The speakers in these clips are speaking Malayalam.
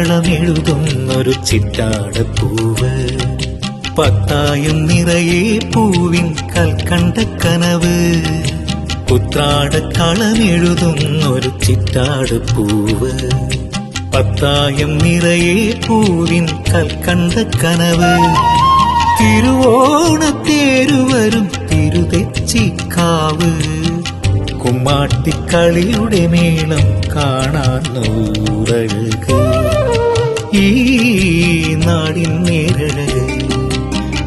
ഉത്രാടക്കളമെഴുതുന്നൊരു ചിറ്റാടപ്പൂവ് പത്തായും നിറയെ പൂവിൻ കൽക്കണ്ട കനവ്. ഉത്രാടക്കളമെഴുതുന്നൊരു ചിറ്റാടപ്പൂവ് പത്തായം നിറയെ പൂവിൻ കൽക്കണ്ട കനവ്. തിരുവോണത്തേരുവരും തിരുതെച്ചിക്കാവ് കുമ്മാട്ടിക്കളിയുടെ മേളം കാണാൻ നൂറഴക്. ഈ നാടിൻ നേരഴക്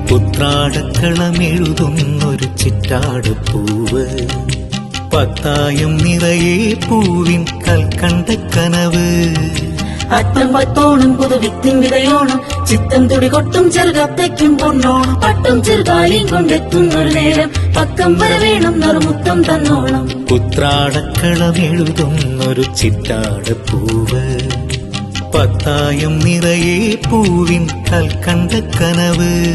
പുത്രാടക്കളമെഴുതുന്നൊരു ചിറ്റാടുപൂവ് പത്തായം നിറയെ പൂവിൻ കൽക്കണ്ട കനവ്. അത്തം പത്തോണം പുതുവിത്തിൻ വിതയോണം ചിത്തം തുടികൊട്ടും ചെറുകത്തേക്കും പൊന്നോണം. പട്ടം ചെറുകാലിയും കൊണ്ടെത്തുന്നൊരു നേരം. പക്കം വരെ വേണം നറുമുത്തം തന്നോണം. പുത്രാടക്കളമെഴുതുന്നൊരു ചിറ്റാടുപൂവ് പത്തായം നിറയെ പൂവിൻ കൽക്കണ്ട കനവ്.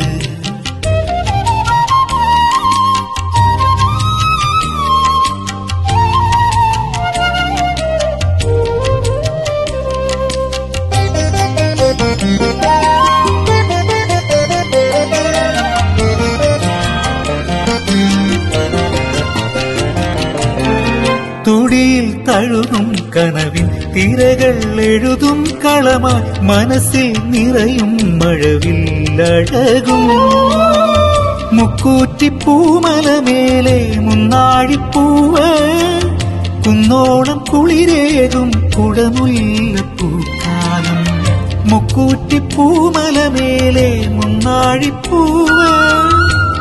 തഴുകും കനവിൻ തിരകൾ എഴുതും കളമായി മനസ്സിൽ നിറയും മഴവില്ലഴകും. മുക്കൂറ്റിപ്പൂമലമേലെ മുന്നാഴിപ്പൂവ് കുന്നോളം കുളിരേകും കുടമുല്ലപ്പൂക്കാലം. മുക്കൂറ്റിപ്പൂമലമേലെ മുന്നാഴിപ്പൂവ്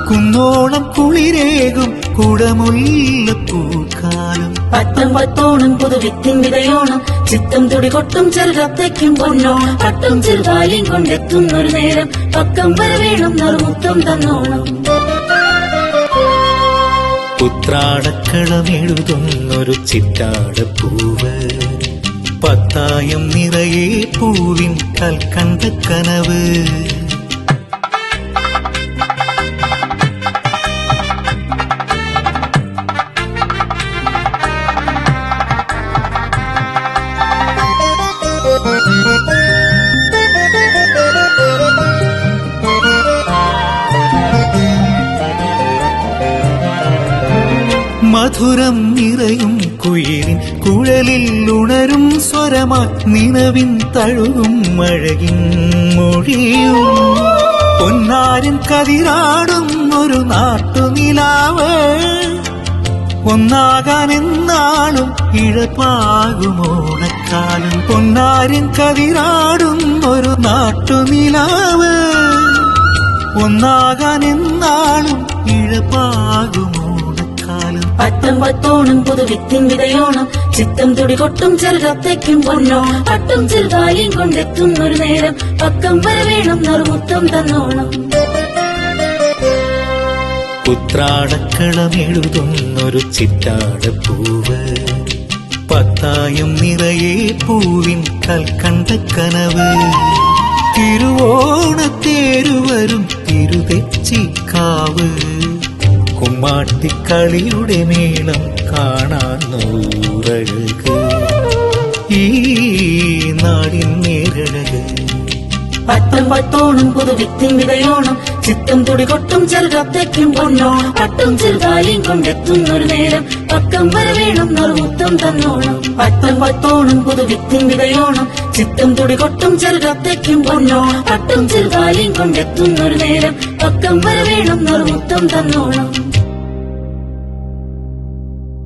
കുന്നോളം കുളിരേകും കുടമുല്ലപ്പൂക്കാലം പട്ടം പത്തോണം പുതുവിത്തിൻ വിതയോണം ചിത്തം തുടി കൊട്ടും ചെറുകത്തേക്കും പൊന്നോണം. പട്ടം ചെറുകാലിയും കൊണ്ടെത്തുന്നൊരു നേരം. പക്കം വരവേണം നറുമുത്തം തന്നോണം. ഉത്രാടക്കളമെഴുതുന്നൊരു ചിറ്റാടപ്പൂവ്. പത്തായം നിറയെ പൂവിൻ കൽക്കണ്ട കനവ്. മധുരം നിറയും കുയിലിൻ കുഴലിൽ ഉണരും സ്വരമാ നിലവിൻ തഴുകും മഴകിൻ മൊഴിയും. പൊന്നാരൻ കതിരാടും ഒരു നാട്ടുനിലാവ്. ഒന്നാകാൻ എന്നാളും ഇഴപ്പാകുമോണക്കാലം പൊന്നാരൻ കതിരാടും ഒരു നാട്ടുനിലാവ്. ഒന്നാകാൻ അത്തം പത്തോണം പുതുവിത്തിൻ വിതയോണം. ചിത്തം തുടികൊട്ടും ചെറുകത്തേക്കും പൊന്നോണം. പട്ടും ചെറുകാലിയും കൊണ്ടെത്തുന്നൊരു നേരം പക്കം വരവേണം നറുമുത്തം തന്നോണം. പുത്രാടക്കളമെഴുതുന്നൊരു ചിറ്റാടപ്പൂവ് പത്തായം നിറയെ പൂവിൻ കൽക്കണ്ട കനവ്. തിരുവോണത്തേരുവരും തിരുതെച്ചിക്കാവ് കുമ്മാട്ടിക്കളിയുടെ നീളം കാണാൻ നൂറഴക് ഈ നാടിൻ നേരഴക് പട്ടം പത്തോണം പുതുവിത്തിൻ വിതയോണം. ചിത്തം തുടികൊട്ടും ചെറുകത്തയ്ക്കും പൊന്നോണം. പട്ടും ചെറുകാലിയും കൊണ്ടെത്തുന്നൊരു നേരം. പക്കം വരെ വേണം നറുമുത്തം തന്നോണം. പട്ടം പത്തോണം പുതുവിത്തിൻ വിതയോണം. ചിത്തം തുടികൊട്ടും ചെറുകത്തയ്ക്കും പൊന്നോണം. പട്ടും ചെറുകാലിയും കൊണ്ടെത്തുന്നൊരു നേരം. പക്കം വരെ വേണം നറുമുത്തം തന്നോണം.